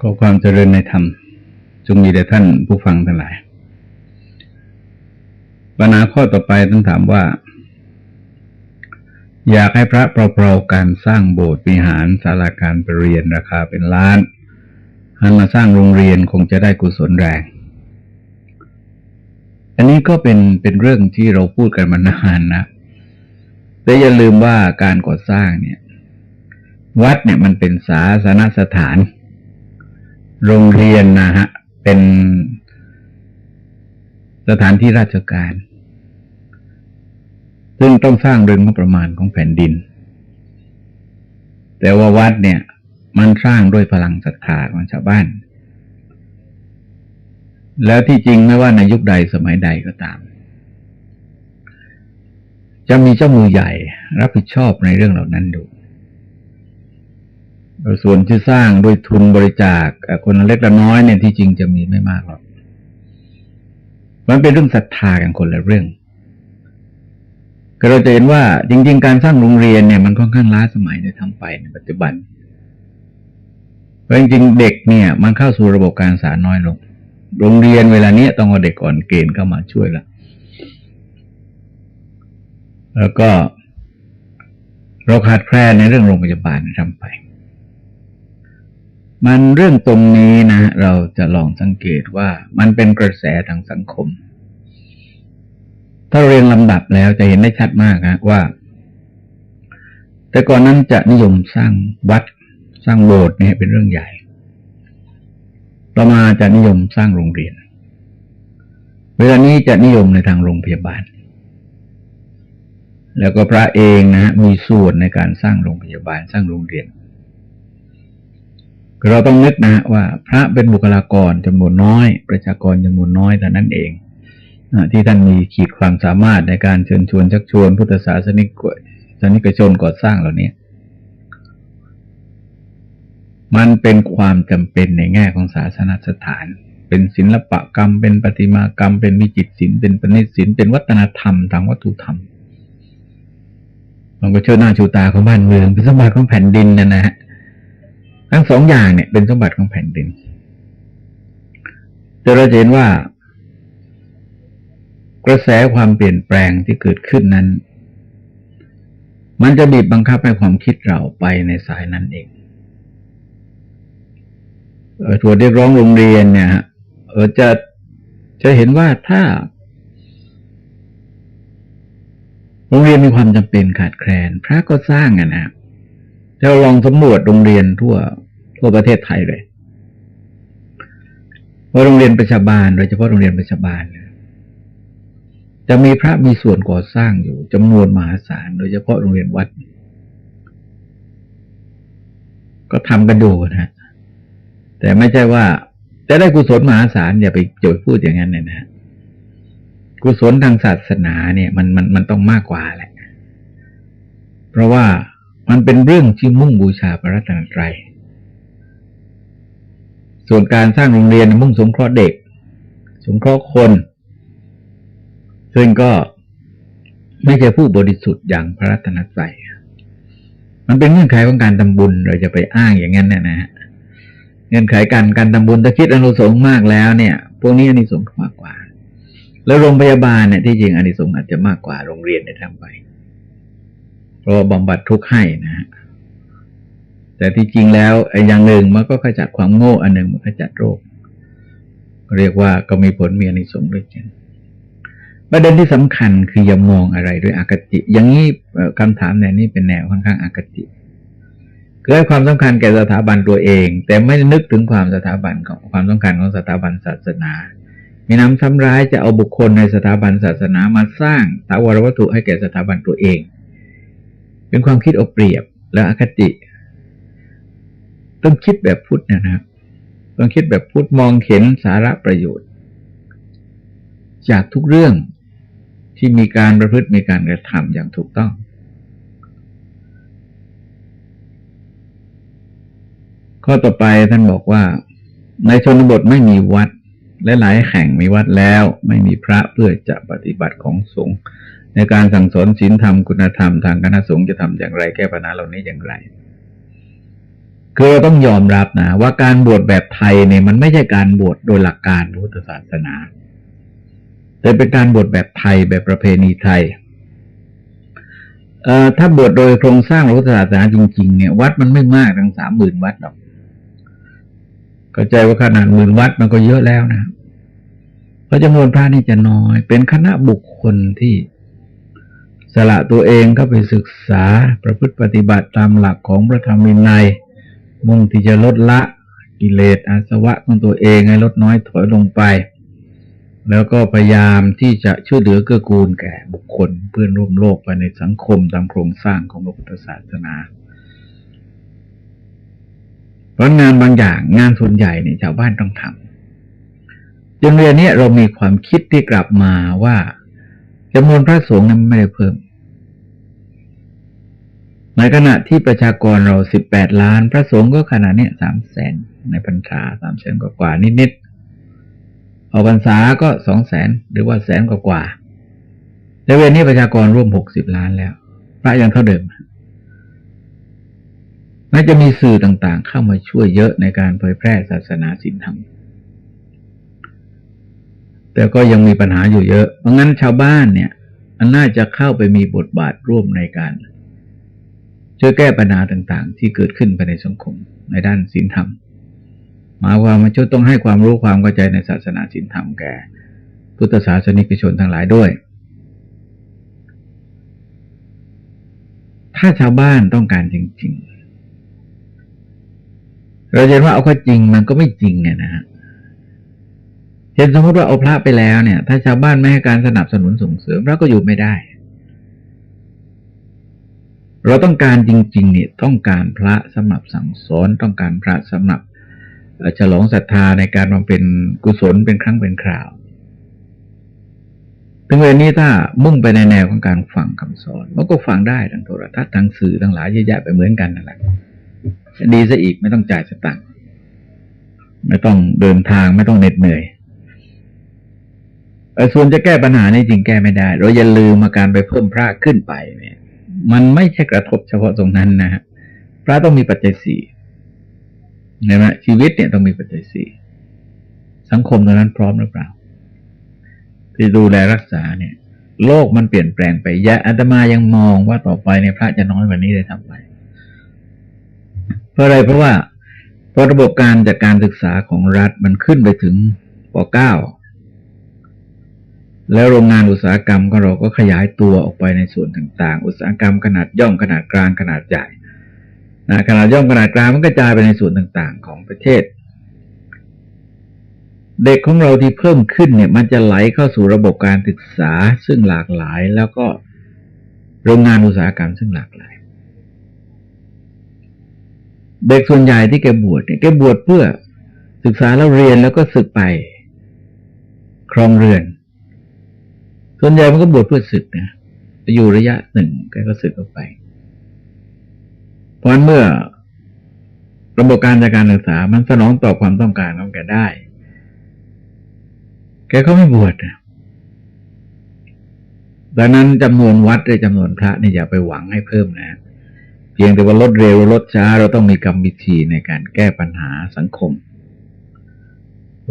ขอความเจริญในธรรม จงมีแด่ท่านผู้ฟังทั้งหลาย ปัญหาข้อต่อไปท่านถามว่า อยากให้พระเปล่าๆการสร้างโบสถ์วิหารศาลาการประเรียนราคาเป็นล้านหันมาสร้างโรงเรียนคงจะได้กุศลแรง อันนี้ก็เป็นเป็นเรื่องที่เราพูดกันมานานนะแต่อย่าลืมว่าการก่อสร้างเนี่ย วัดเนี่ยมันเป็นศาสนสถาน โรงเรียนนะฮะ เป็นสถานที่ราชการ ซึ่งต้องสร้างเรื่องงบประมาณของแผ่นดิน แต่ว่าวัดเนี่ย มันสร้างด้วยพลังศรัทธาของชาวบ้าน แล้วที่จริงไม่ว่าในยุคใดสมัยใดก็ตาม จะมีเจ้ามือใหญ่รับผิดชอบในเรื่องเหล่านั้นดู ส่วนที่สร้างด้วยทุนบริจาคคนเล็กละน้อยเนี่ยที่จริงจะมีไม่มากหรอก มันเป็นเรื่องศรัทธากันคนละเรื่องก็เราจะเห็นว่าจริง ๆ การสร้างโรงเรียนเนี่ยมันค่อนข้างล้าสมัยในทำไปในปัจจุบันเพราะจริงๆเด็กเนี่ย มันเข้าสู่ระบบการศึกษาน้อยลง โรงเรียนเวลาเนี้ยต้องเอาเด็กก่อนเกณฑ์เข้ามาช่วยละแล้วก็เราขาดแคลนในเรื่องโรงพยาบาลทำไป มันเรื่องตรงนี้นะ เราจะลองสังเกตว่ามันเป็นกระแสทางสังคม ถ้าเรียงลำดับแล้วจะเห็นได้ชัดมากนะว่า แต่ก่อนนั้นจะนิยมสร้างวัดสร้างโบสถ์เนี่ยเป็นเรื่องใหญ่ต่อมาจะนิยมสร้างโรงเรียน เวลานี้จะนิยมในทางโรงพยาบาล แล้วก็พระเองนะมีส่วนในการสร้างโรงพยาบาลสร้างโรงเรียน เราต้องนึกนะว่าพระเป็นบุคลากรจำนวนน้อย ประชากรจำนวนน้อยแต่นั้นเองที่ท่านมีขีดความสามารถในการเชิญชวนชักชวนพุทธศาสนิกสนิกชนก่อสร้างเหล่านี้มันเป็นความจำเป็นในแง่ของศาสนสถาน เป็นศิลปกรรม เป็นปฏิมากรรม เป็นวิจิตรศิลป์เป็นปณิศิลป์เป็นวัฒนธรรมทางวัตถุธรรม มันก็เชิดหน้าชูตาของบ้านเมืองเป็นสมบัติของแผ่นดินนะนะฮะ ทั้งสองอย่างเนี่ยเป็นสมบัติของแผ่นดิน แต่เราเห็นว่ากระแสความเปลี่ยนแปลงที่เกิดขึ้นนั้น มันจะบีบบังคับให้ความคิดเราไปในสายนั้นเองถัวเรียกร้องโรงเรียนเนี่ยเออจะจะเห็นว่าถ้า โรงเรียนมีความจำเป็นขาดแคลน พระก็สร้างอะนะเราลองสำรวจโรงเรียนทั่ว ทั่วประเทศไทยเลยว่าโรงเรียนประชาบาลโดยเฉพาะโรงเรียนประชาบาลจะมีพระมีส่วนก่อสร้างอยู่จำนวนมหาศาล โดยเฉพาะโรงเรียนวัด ก็ทำกันดูนะแต่ไม่ใช่ว่าจะได้กุศลมหาศาลอย่าไปโจยพูดอย่างนั้นเลยนะกุศลทางศาสนาเนี่ย มันมันมันต้องมากกว่าแหละ เพราะว่ามันเป็นเรื่องที่มุ่งบูชาพระรัตนตรัย ส่วนการสร้างโรงเรียนมุ่งสงเคราะห์เด็ก สงเคราะห์คน ซึ่งก็ไม่ใช่ผู้บริสุทธิ์อย่างพระรัตนตรัยมันเป็นเงื่อนไขของการทำบุญเราจะไปอ้างอย่างนั้นนะนะฮะเงื่อนไขการการทำบุญถ้าคิดอนุสงฆ์มากแล้วเนี่ย พวกนี้อนิสงส์มากกว่า แล้วโรงพยาบาลเนี่ยที่จริงอนิสงส์อาจจะมากกว่าโรงเรียนในทางไปเพราะบำบัดทุกข์ให้นะฮะ แต่ที่จริงแล้วไอ้อย่างหนึ่งมันก็ขจัดความโง่อันหนึ่งมันขจัดโรค เรียกว่าก็มีผลมีอนิสงส์ด้วยกันประเด็นที่สำคัญคืออย่ามองอะไรด้วยอคติ อย่างนี้คำถามในนี้เป็นแนวค่อนข้างอคติคือให้ความสำคัญแก่สถาบันตัวเอง แต่ไม่นึกถึงความสถาบันของความสำคัญของสถาบันศาสนา มีน้ำซ้ำร้ายจะเอาบุคคลในสถาบันศาสนามาสร้างถาวรวัตถุให้แก่สถาบันตัวเอง เป็นความคิดเอาเปรียบและอคติ ต้องคิดแบบพุทธนะครับต้องคิดแบบพุทธมองเห็นสาระประโยชน์ จากทุกเรื่องที่มีการประพฤติมีการกระทำอย่างถูกต้อง ข้อต่อไปท่านบอกว่า ในชนบทไม่มีวัดและหลายแห่งมีวัดแล้วไม่มีพระเพื่อจะปฏิบัติของสงฆ์ในการสั่งสอนศีลธรรมคุณธรรมทางคณะสงฆ์จะทำอย่างไรแก้ปัญหาเหล่านี้อย่างไร คือเราต้องยอมรับนะว่าการบวชแบบไทยเนี่ยมันไม่ใช่การบวชโดยหลักการพุทธศาสนา แต่เป็นการบวชแบบไทยแบบประเพณีไทยเอ่อถ้าบวชโดยโครงสร้างพุทธศาสนาจริง ๆ เนี่ยวัดมันไม่มากทั้งสามหมื่นวัดหรอกเข้าใจว่าขนาดหมื่นวัดมันก็เยอะแล้วนะเพราะจำนวนพระนี่จะน้อย เป็นคณะบุคคลที่สละตัวเองเข้าไปศึกษาประพฤติปฏิบัติตามหลักของพระธรรมวินัย มุ่งที่จะลดละกิเลสอาสวะของตัวเองให้ลดน้อยถอยลงไป แล้วก็พยายามที่จะช่วยเหลือเกื้อกูลแก่บุคคลเพื่อนร่วมโลกไปในสังคมตามโครงสร้างของพระพุทธศาสนาเพราะงานบางอย่างงานส่วนใหญ่เนี่ยชาวบ้านต้องทำจนเรียนนี้เรามีความคิดที่กลับมาว่าจำนวนพระสงฆ์นั้นไม่ได้เพิ่ม ในขณะที่ประชากรเราสิบแปดล้าน พระสงฆ์ก็ขนาดนี้สามแสนในพรรษาสามแสนกว่านิดๆออกพรรษาก็สองแสนหรือว่าแสนกว่าๆแต่เวลนี้ประชากรร่วมหกสิบล้านแล้ว พระยังเท่าเดิมน่าจะมีสื่อต่างๆ เข้ามาช่วยเยอะในการเผยแพร่ศาสนาศีลธรรม แต่ก็ยังมีปัญหาอยู่เยอะ เพราะงั้นชาวบ้านเนี่ย มันน่าจะเข้าไปมีบทบาทร่วมในการ ช่วยแก้ปัญหาต่างๆ ที่เกิดขึ้นภายในสังคมในด้านศีลธรรมหมายความว่าช่วยต้องให้ความรู้ความเข้าใจในศาสนาศีลธรรมแก่ พุทธศาสนิกชนทั้งหลายด้วย ถ้าชาวบ้านต้องการจริง ๆ เราเห็นว่าเอาข้อจริงมันก็ไม่จริงไงนะฮะเช่นสมมติว่าเอาพระไปแล้วเนี่ย ถ้าชาวบ้านไม่ให้การสนับสนุนส่งเสริมพระก็อยู่ไม่ได้ เราต้องการจริงๆเนี่ยต้องการพระสำหรับสั่งสอนต้องการพระสำหรับฉลองศรัทธาในการมาเป็นกุศลเป็นครั้งเป็นคราวถึงเวลานี้ถ้ามุ่งไปในแนวของการฟังคำสอนมันก็ฟังได้ทั้งโทรทัศน์ทั้งสื่อทั้งหลายเยอะแยะไปเหมือนกันนั่นแหละดีซะอีกไม่ต้องจ่ายสตังค์ไม่ต้องเดินทางไม่ต้องเหน็ดเหนื่อยส่วนจะแก้ปัญหานี้จริงแก้ไม่ได้ เราอย่าลืมมาการไปเพิ่มพระขึ้นไปเนี่ย มันไม่ใช่กระทบเฉพาะตรงนั้นนะฮะพระต้องมีปัจจัยสี่เห็นไหมชีวิตเนี่ยต้องมีปัจจัยสี่สังคมตรงนั้นพร้อมหรือเปล่าที่ดูแลรักษาเนี่ย โลกมันเปลี่ยนแปลงไปยะอาตมายังมองว่าต่อไปในพระจะน้อยกว่านี้เลยทำไปเพราะอะไรเพราะว่าพอระบบการจัดการศึกษาของรัฐมันขึ้นไปถึงป .9 แล้วโรงงานอุตสาหกรรมของเราก็ขยายตัวออกไปในส่วนต่าง ๆ อุตสาหกรรมขนาดย่อมขนาดกลางขนาดใหญ่ขนาดย่อมขนาดกลางมันกระจายไปในส่วนต่างๆ ของประเทศ เด็กของเราที่เพิ่มขึ้นเนี่ย มันจะไหลเข้าสู่ระบบการศึกษาซึ่งหลากหลาย แล้วก็โรงงานอุตสาหกรรมซึ่งหลากหลาย เด็กส่วนใหญ่ที่แกบวชเนี่ยแกบวชเพื่อศึกษาแล้วเรียนแล้วก็ศึกไปครองเรือน ส่วนใหญ่มันก็บวชเพื่อศึกนะอยู่ระยะหนึ่งแกก็ศึกออกไป เพราะเมื่อระบบการจัดการศึกษา มันสนองต่อความต้องการของแกได้ แกก็ไม่บวชดังนั้นจำนวนวัดหรือจำนวนพระนี่อย่าไปหวังให้เพิ่มนะ เพียงแต่ว่าลดเร็วลดช้า เราต้องมีกรรมวิธีในการแก้ปัญหาสังคม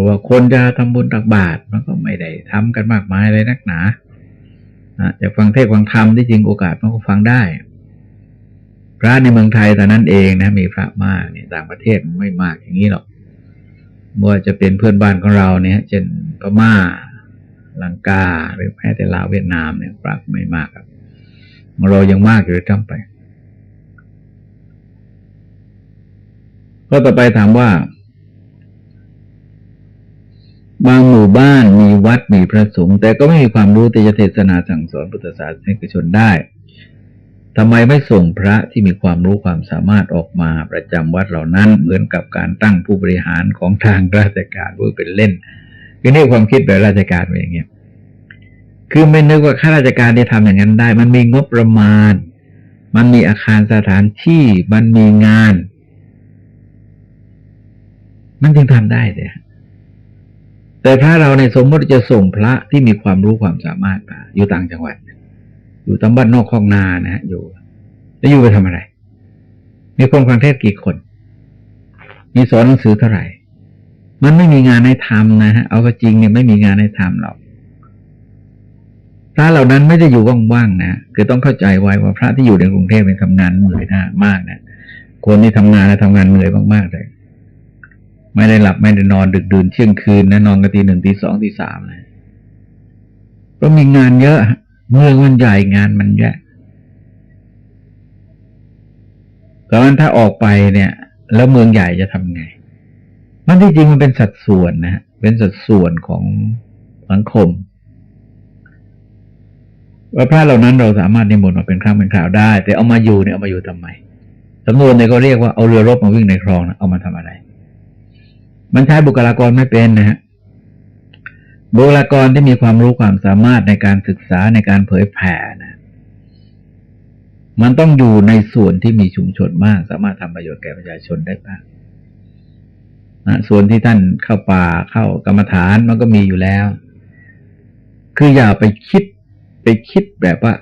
ราะว่าคนจะทำบุญตักบาตรมันก็ไม่ได้ทำกันมากมายเลยนักหนาจะฟังเทศฟังธรรมที่จริงโอกาสมันก็ฟังได้ พระในเมืองไทยแต่นั้นเองนะมีพระมากเนี่ยต่างประเทศมันไม่มากอย่างนี้หรอกเมื่อจะเป็นเพื่อนบ้านของเราเนี่ยเช่นพม่าลังกาหรือแม้แต่ลาวเวียดนามเนี่ยพระไม่มากครับเรายังมากอยู่ทั้งไป ก็ต่อไปถามว่าบางห มู่บ้านมีวัดมีพระสงฆ์แต่ก็ไม่มีความรู้ที่จะเทศนาสั่งสอนพุทธศาสนิกชนได้ทำไมไม่ส่งพระที่มีความรู้ความสามารถออกมาประจำวัดเหล่านั้น เหมือนกับการตั้งผู้บริหารของทางราชการเพื่อเป็นเล่นคือนี่ความคิดแบบราชการเป็นอย่างเงี้ยคือไม่นึกว่าข้าราชการจะทำอย่างนั้นได้ มันมีงบประมาณ มันมีอาคารสถานที่ มันมีงาน มันจึงทำได้เลย แต่พระเราในสมมติจะส่งพระที่มีความรู้ความสามารถมาอยู่ต่างจังหวัด อยู่ตามบ้านนอกคลองนานะฮะอยู่แล้วอยู่ไปทำอะไร มีคนฟังเทศกี่คน มีสอนหนังสือเท่าไหร่ มันไม่มีงานให้ทำนะฮะเอาก็จริงเนี่ยไม่มีงานให้ทำหรอกพระเหล่านั้นไม่ได้อยู่ว่างๆนะคือต้องเข้าใจไว้ว่าพระที่อยู่ในกรุงเทพเป็นทำงานเหนื่อยนะมากนะคนที่ทำงานและทำงานเหนื่อยมากๆเลย ไม่ได้หลับไม่ได้นอนดึกดื่นเที่ยงคืนนะนอนกันตีหนึ่งตีสองตีสามนะก็มีงานเยอะ เมืองมันใหญ่งานมันแยะเพราะฉะนั้นถ้าออกไปเนี่ย แล้วเมืองใหญ่จะทำไง มันที่จริงมันเป็นสัดส่วนนะเป็นสัดส่วนของสังคมว่าพระเหล่านั้นเราสามารถนิมนต์มาเป็นครั้งเป็นคราวได้ แต่เอามาอยู่เนี่ยเอามาอยู่ทำไมสำนวนเนี่ยก็เรียกว่าเอาเรือรบมาวิ่งในคลองนะเอามาทำอะไร มันใช้บุคลากรไม่เป็นนะฮะบุคลากรที่มีความรู้ความสามารถในการศึกษาในการเผยแผ่นะมันต้องอยู่ในส่วนที่มีชุมชนมาก สามารถทำประโยชน์แก่ประชาชนได้บ้างนะส่วนที่ท่านเข้าป่าเข้ากรรมฐานมันก็มีอยู่แล้ว คืออย่าไปคิดไปคิดแบบว่า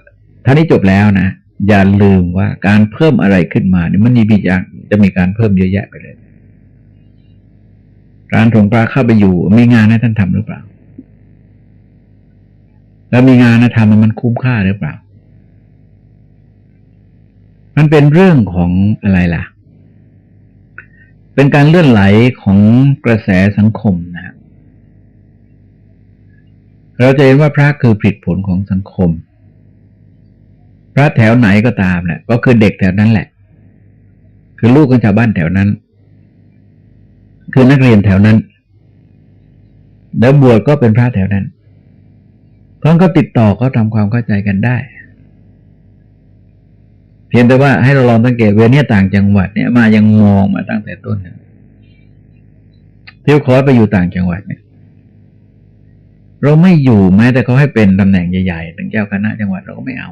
ท่านี้จบแล้วนะอย่าลืมว่าการเพิ่มอะไรขึ้นมาเนี่ยมันมีบีอย่างจะมีการเพิ่มเยอะแยะไปเลย ร้านถงปลาเข้าไปอยู่ มีงานให้ท่านทำหรือเปล่า แล้วมีงานนะทำมันคุ้มค่าหรือเปล่า มันเป็นเรื่องของอะไรล่ะ เป็นการเลื่อนไหลของกระแสสังคมนะครับเราจะเห็นว่าพระคือผลิตผลของสังคม พระแถวไหนก็ตามแหละก็คือเด็กแถวนั้นแหละ คือลูกของชาวบ้านแถวนั้น คือนักเรียนแถวนั้น แล้วบวชก็เป็นพระแถวนั้นเพราะก็ติดต่อก็ทำความเข้าใจกันได้ เพียงแต่ว่าให้เราลองสังเกตเวลานี้ต่างจังหวัดเนี่ยมายังมองมาตั้งแต่ต้นเที่ยวขอไปอยู่ต่างจังหวัดเนี่ยเราไม่อยู่แม้แต่เขาให้เป็นตำแหน่งใหญ่ๆเป็นเจ้าคณะจังหวัดเราก็ไม่เอา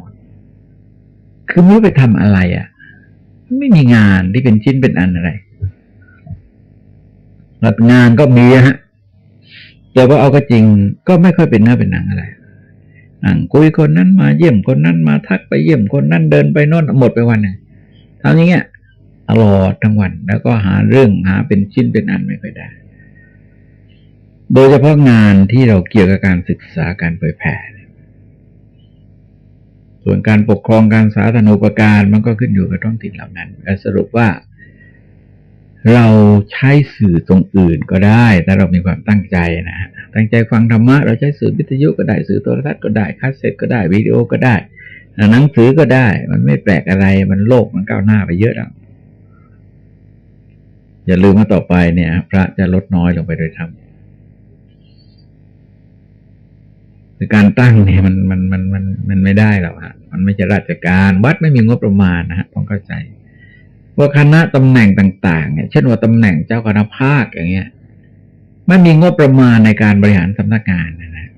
คือไม่ไปทำอะไรอะ่ะ ไม่มีงานที่เป็นชิ้นเป็นอันอะไร งานก็มีฮะ แต่ว่าเอาก็จริงก็ไม่ค่อยเป็นหน้าเป็นหนังอะไรอ่างคุยคนนั้นมาเยี่ยมคนนั้นมาทักไปเยี่ยมคนนั้นเดินไปโน่นหมดไปวันหนึ่งทำอย่างเงี้ยตลอดทั้งวัน แล้วก็หาเรื่องหาเป็นชิ้นเป็นอันไม่ค่อยได้ โดยเฉพาะงานที่เราเกี่ยวกับการศึกษาการเผยแผ่ส่วนการปกครองการสาธารณูปการมันก็ขึ้นอยู่กับท้องถิ่นเหล่านั้นสรุปว่า เราใช้สื่อตรงอื่นก็ได้ถ้าเรามีความตั้งใจนะตั้งใจฟังธรรมะเราใช้สื่อวิทยุก็ได้สื่อโทรทัศน์ก็ได้คาสเซ็ตก็ได้วิดีโอก็ได้หนังสือก็ได้ มันไม่แปลกอะไรมันโลกมันก้าวหน้าไปเยอะแล้วอย่าลืมว่าต่อไปเนี่ย พระจะลดน้อยลงไปโดยธรรมคือการตั้งเนี่ยมันมันมันมันมันไม่ได้หรอกฮะมันไม่ใช่ราชการ วัดไม่มีงบประมาณนะฮะต้องเข้าใจ ว่าคณะตำแหน่งต่างๆเนี่ยเช่นว่าตำแหน่งเจ้าคณะภาคอย่างเงี้ยไม่มีงบประมาณในการบริหารสำนักงานนะนะ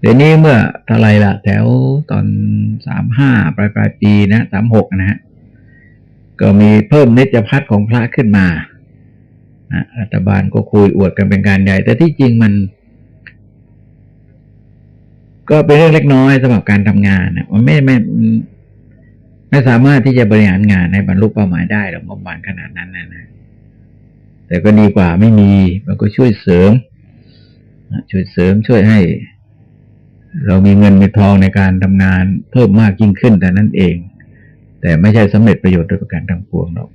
เดี๋ยวนี้เมื่อทลายละแถวตอนสามห้าปลายปลายปีนะสามหกนะฮะก็มีเพิ่มเนจพัฒของพระขึ้นมานะรัฐบาลก็คุยอวดกันเป็นการใหญ่ แต่ที่จริงมัน ก็เป็นเรื่องเล็กน้อยสำหรับการทำงานนะมันไม่ไม่ ไม่สามารถที่จะบริหารงานในบรรลุเป้าหมายได้หรอกงบประมาณขนาดนั้นนะนะแต่ก็ดีกว่าไม่มีมันก็ช่วยเสริมช่วยเสริมช่วยให้ เรามีเงินมีทองในการทำงานเพิ่มมากยิ่งขึ้นแต่นั้นเอง แต่ไม่ใช่สำเร็จประโยชน์โดยประการทั้งปวงหรอก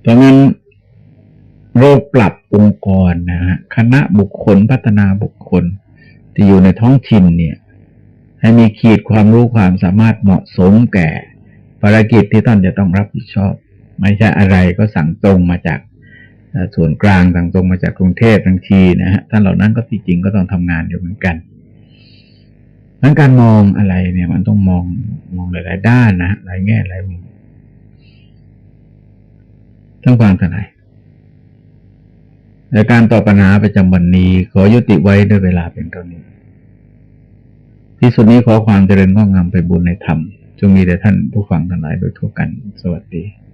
เพราะงั้นเราปรับองค์กรนะฮะคณะบุคคลพัฒนาบุคคลที่อยู่ในท้องถิ่นเนี่ย ให้มีขีดความรู้ความสามารถเหมาะสมแก่ภารกิจที่ท่านจะต้องรับผิดชอบ ไม่ใช่อะไรก็สั่งตรงมาจากส่วนกลางสั่งตรงมาจากกรุงเทพทังทีนะฮะท่านเหล่านั้นก็ที่จริงก็ต้องทำงานอยู่เหมือนกันดังการมองอะไรเนี่ยมันต้องมองมองหลาย ๆ ด้านนะหลายแง่หลายมุมต้องฟังท่านไหนในการตอบปัญหาประจำวันนี้ ขอยุติไว้ด้วยเวลาเป็นเท่านี้ ที่สุดนี้ขอความเจริญงอกงามไปบุญในธรรม จงมีแด่ท่านผู้ฟังทั้งหลายโดยทั่วกัน สวัสดี